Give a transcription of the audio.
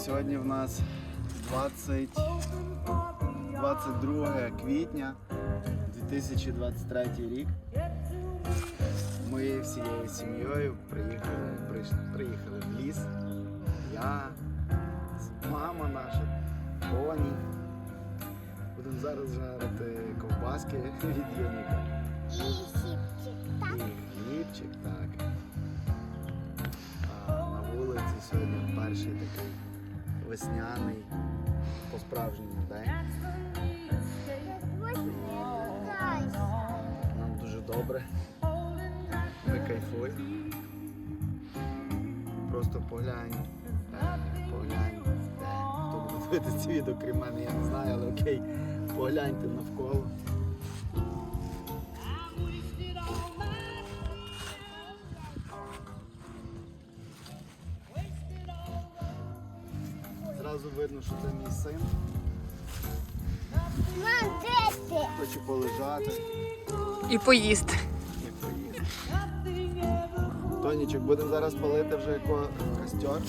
Сьогодні в нас 20, 22 квітня 2023 рік. Ми всією сім'єю приїхали, приїхали в ліс. Я, мама наша, поні. Будемо зараз жарити ковбаски від Юніка. І сіпчик. Так. І хлібчик, так. А на вулиці сьогодні перший такий весняний, по-справжньому день. Нам дуже добре. Ми кайфуємо. Просто поглянь. Поглянь. де. Хто буде дивитися відео, крім мене, я не знаю, але окей. Погляньте навколо. Зразу видно, що це мій син. Мам, де ти? Хочу полежати. І поїсти. І поїсти. Тонічок, будемо зараз палити вже ко- костер.